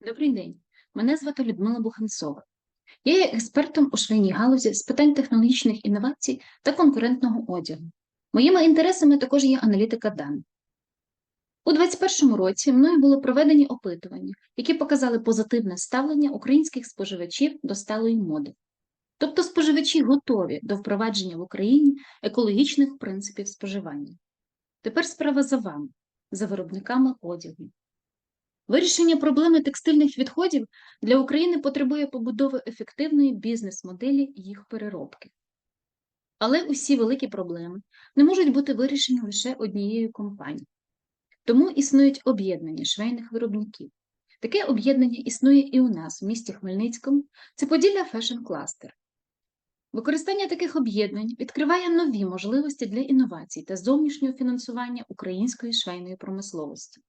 Добрий день, мене звати Людмила Буханцова. Я є експертом у швейній галузі з питань технологічних інновацій та конкурентного одягу. Моїми інтересами також є аналітика даних. У 2021 році мною були проведені опитування, які показали позитивне ставлення українських споживачів до сталої моди. Тобто споживачі готові до впровадження в Україні екологічних принципів споживання. Тепер справа за вами, за виробниками одягу. Вирішення проблеми текстильних відходів для України потребує побудови ефективної бізнес-моделі їх переробки. Але усі великі проблеми не можуть бути вирішені лише однією компанією. Тому існують об'єднання швейних виробників. Таке об'єднання існує і у нас, в місті Хмельницькому, це Поділля Fashion Cluster. Використання таких об'єднань відкриває нові можливості для інновацій та зовнішнього фінансування української швейної промисловості.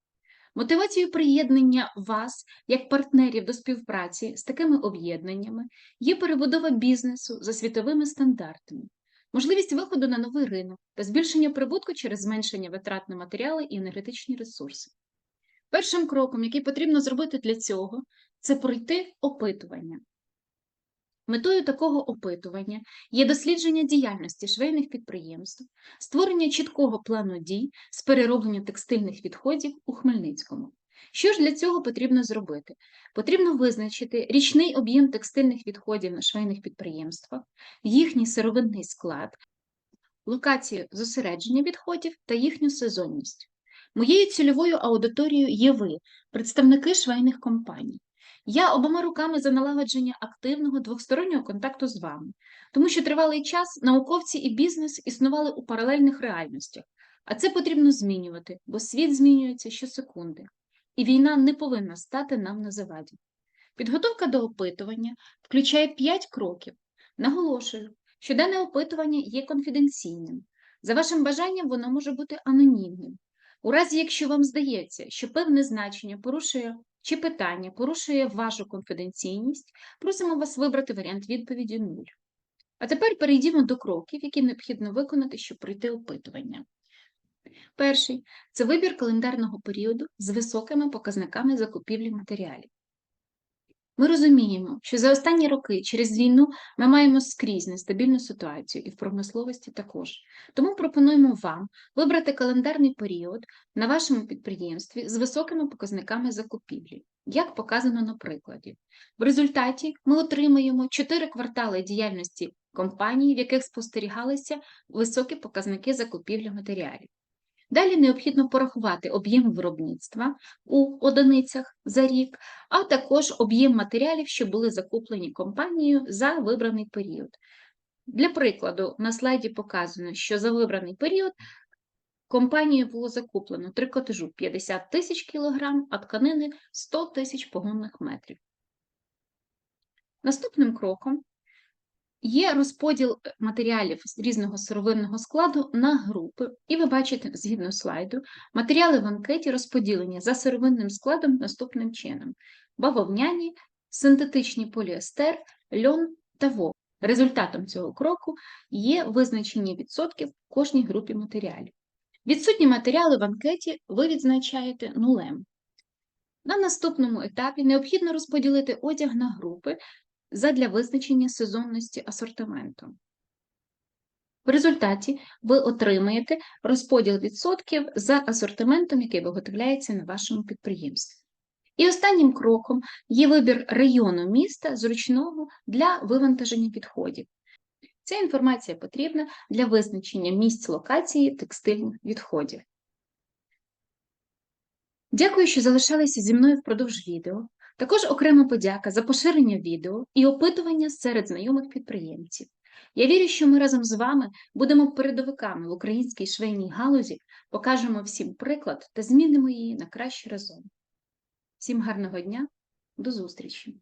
Мотивацією приєднання вас як партнерів до співпраці з такими об'єднаннями є перебудова бізнесу за світовими стандартами, можливість виходу на новий ринок та збільшення прибутку через зменшення витрат на матеріали і енергетичні ресурси. Першим кроком, який потрібно зробити для цього, це пройти опитування. Метою такого опитування є дослідження діяльності швейних підприємств, створення чіткого плану дій з перероблення текстильних відходів у Хмельницькому. Що ж для цього потрібно зробити? Потрібно визначити річний об'єм текстильних відходів на швейних підприємствах, їхній сировинний склад, локацію зосередження відходів та їхню сезонність. Моєю цільовою аудиторією є ви, представники швейних компаній. Я обома руками за налагодження активного двостороннього контакту з вами, тому що тривалий час науковці і бізнес існували у паралельних реальностях, а це потрібно змінювати, бо світ змінюється щосекунди, і війна не повинна стати нам на заваді. Підготовка до опитування включає 5 кроків. Наголошую, що дане опитування є конфіденційним. За вашим бажанням, воно може бути анонімним. У разі, якщо вам здається, що певне значення порушує чи питання порушує вашу конфіденційність, просимо вас вибрати варіант відповіді 0. А тепер перейдімо до кроків, які необхідно виконати, щоб пройти опитування. Перший це вибір календарного періоду з високими показниками закупівлі матеріалів. Ми розуміємо, що за останні роки через війну ми маємо скрізь нестабільну ситуацію і в промисловості також. Тому пропонуємо вам вибрати календарний період на вашому підприємстві з високими показниками закупівлі, як показано на прикладі. В результаті ми отримаємо 4 квартали діяльності компанії, в яких спостерігалися високі показники закупівлі матеріалів. Далі необхідно порахувати об'єм виробництва у одиницях за рік, а також об'єм матеріалів, що були закуплені компанією за вибраний період. Для прикладу, на слайді показано, що за вибраний період компанією було закуплено трикотажу 50 тисяч кілограм, а тканини 100 тисяч погонних метрів. Наступним кроком Є розподіл е, матеріалів з різного сировинного складу на групи, і ви бачите, згідно слайду, матеріали в анкеті розподілені за сировинним складом наступним чином: бавовняні, синтетичні поліестер, льон та вов. Результатом цього кроку є визначення відсотків кожній групі матеріалів. Відсутні матеріали в анкеті ви відзначаєте нулем. На наступному етапі необхідно розподілити одяг на групи задля визначення сезонності асортименту. В результаті ви отримаєте розподіл відсотків за асортиментом, який виготовляється на вашому підприємстві. І останнім кроком є вибір району міста зручного для вивантаження відходів. Ця інформація потрібна для визначення місць локації текстильних відходів. Дякую, що залишалися зі мною впродовж відео. Також окрема подяка за поширення відео і опитування серед знайомих підприємців. Я вірю, що ми разом з вами будемо передовиками в українській швейній галузі, покажемо всім приклад та змінимо її на краще разом. Всім гарного дня, до зустрічі!